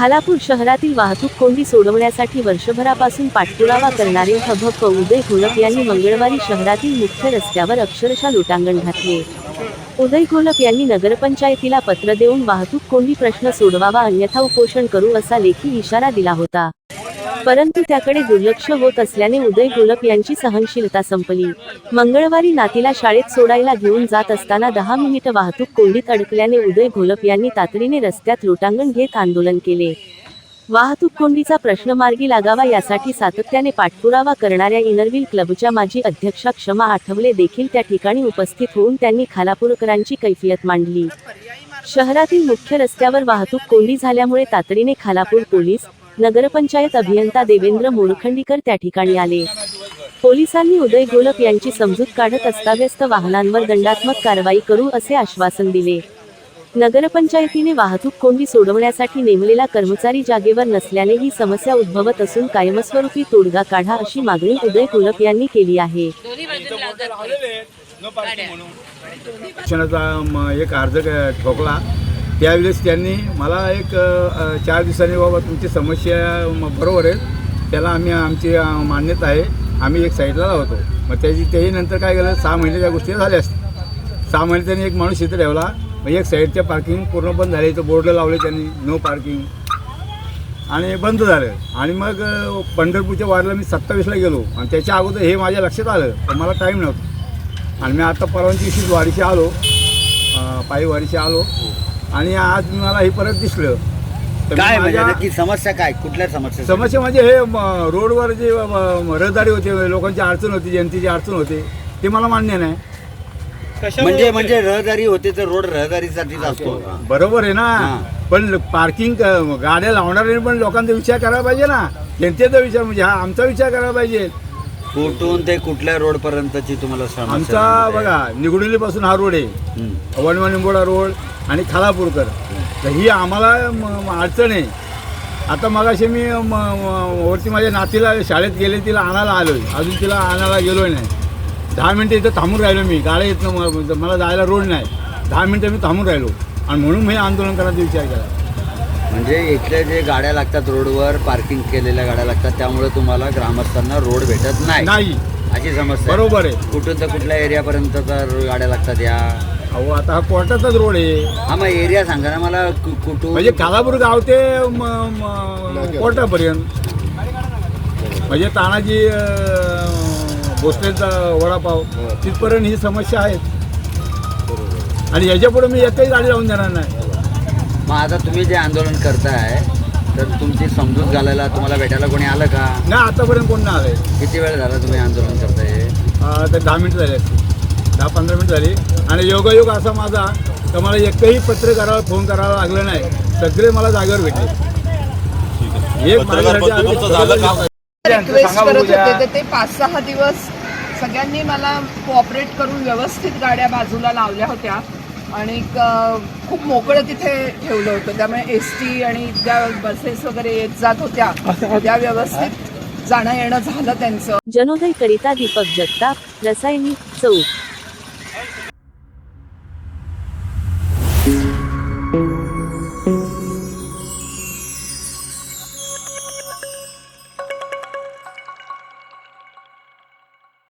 खालापूर शहरातील वाहतूक कोंडी सोडवण्यासाठी वर्षभरापासून पाठपुरावा करणारे हभप उदय घोलप यांनी मंगळवारी शहरातील मुख्य रस्त्यावर अक्षरशः लोटांगण घातले. उदय घोलप यांनी नगरपंचायतीला पत्र देऊन वाहतूक कोंडी प्रश्न सोडवावा अन्यथा उपोषण करू असा लेखी इशारा दिला होता. परंतु त्याकडे दुर्लक्ष होत असल्याने उदय गोलप यांची सहनशीलता संपली. मंगळवारी नातीला शाळेत सोडायला घेऊन जात असताना दहा मिनिट वाहतूक कोंडीत अडकल्याने उदय घोलप यांनी तातडीने रस्त्यात लोटांगण घेत आंदोलन केले. वाहतूक कोंडीचा प्रश्न मार्गी लागावा यासाठी सातत्याने पाठपुरावा करणाऱ्या इनरव्हील क्लबच्या माजी अध्यक्षा क्षमा आठवले देखील त्या ठिकाणी उपस्थित होऊन त्यांनी खालापूरकरांची कैफियत मांडली. शहरातील मुख्य रस्त्यावर वाहतूक कोंडी झाल्यामुळे तातडीने खालापूर पोलीस नगरपंचायत अभियंता देवेंद्र मोरखंडीकर त्या ठिकाणी आले. पोलिसांनी उदय गोलप यांची समजूत काढत अस्ताव्यस्त वाहनांवर दंडात्मक कारवाई करू असे आश्वासन दिले. नगरपंचायतीने वाहतूक कोंडी सोडवण्यासाठी नेमलेला कर्मचारी जागेवर नसल्याने ही समस्या उद्भवत असून कायमस्वरूपी तोडगा काढा अशी मागणी उदय गोलप यांनी केली आहे. एक अर्ज ठोकला. त्यावेळेस त्यांनी मला एक चार दिवसांनी बाबा तुमची समस्या म- बरोबर आहे. त्याला आम्ही आमची मान्यता आहे. आम्ही एक साईडला लावतो मग त्याची तेही नंतर काय केलं सहा महिने त्या गोष्टी झाल्या असतात सहा महिने त्यांनी एक माणूस इथं ठेवला. मग एक साईडच्या पार्किंग पूर्ण बंद झाले. इथं बोर्ड लावले त्यांनी. No parking. आणि बंद झालं. आणि मग पंढरपूरच्या वाडला मी सत्तावीसला गेलो. आणि त्याच्या अगोदर हे माझ्या लक्षात आलं. तर मला टाईम नव्हता. आणि मी आता परवाच्या दिवशीच वारीशी आलो. पायी वारीशी आलो. आणि आज मला हे परत दिसलं. तर मी काय म्हणजे माझ्या- नक्की समस्या काय? कुठल्या समस्या? समस्या म्हणजे हे म, रोडवर जे म, रहदारी होते लोकांची अडचण होती जनतेची अडचण होते ते मला मान्य नाही. म्हणजे म्हणजे रहदारी होते तर रोड रहदारीसाठीच असतो. बरोबर आहे ना. हां. पण पार्किंग गाड्या लावणाऱ्याने पण लोकांचा विचार करायला पाहिजे ना. जनतेचा विचार म्हणजे हा आमचा विचार करायला पाहिजे. कुठून ते कुठल्या रोड पर्यंतची तुम्हाला समस्या आमचा म्हणजे? बघा निगुडोली पासून हा रोड आहे. हम्म. रोड आणि खालापूरकर. तर ही आम्हाला अडचण आहे. आता मगाशी मी म- वरती माझ्या नातीला शाळेत गेले तिला आणायला आलो अजून तिला आणायला गेलो नाही. दहा मिनटं इथं थांबून राहिलो मी. गाड्या येत ना म- मला जायला रोड नाही. दहा मिनटं मी थांबून राहिलो. आणि म्हणून मी आंदोलन करायचा विचार केला. म्हणजे इथल्या जे गाड्या लागतात रोडवर पार्किंग केलेल्या गाड्या लागतात त्यामुळे तुम्हाला ग्रामस्थांना रोड भेटत नाही. नाही. अशी समस्या आहे. बरोबर आहे. कुठून तर कुठल्या एरियापर्यंत तर गाड्या लागतात या? अहो आता हा कोर्टाचाच रोड आहे. हा मग एरिया सांगा ना मला कु- कुठून? म्हणजे कालापूर गाव ते म- म- कोर्टापर्यंत. म्हणजे तानाजी अं, भोसलेचा वडापाव तिथपर्यंत ही समस्या आहे. आणि याच्यापुढे मी एकही गाडी लावून देणार नाही. मग आता तुम्ही जे आंदोलन करताय तर तुमची समजूत घालायला तुम्हाला भेटायला कोणी आलं का? नाही आतापर्यंत कोण नाही आलंय. किती वेळ झाला तुम्ही आंदोलन करताय? अं, तर दहा मिनिटं झाली असतील. दहा पंधरा मिनिटं झाली. आणि योगायोग असा माझा तर मला एकही पत्र करावं फोन करावा लागलं नाही. सगळे मला जागेवर भेटले. एक माझ्यासाठी आम्ही रिक्वेस्ट सांगा करत बघूया. होते तर ते पाच सहा दिवस सगळ्यांनी मला कोऑपरेट करून व्यवस्थित गाड्या बाजूला लावल्या होत्या. आणि खूप मोकळं तिथे ठेवलं होतं. त्यामुळे एस टी आणि ज्या बसेस वगैरे येत जात होत्या त्या व्यवस्थित जाणं येणं झालं त्यांचं. जनोदय करिता दीपक जगताप रसायनी चौक. 아니,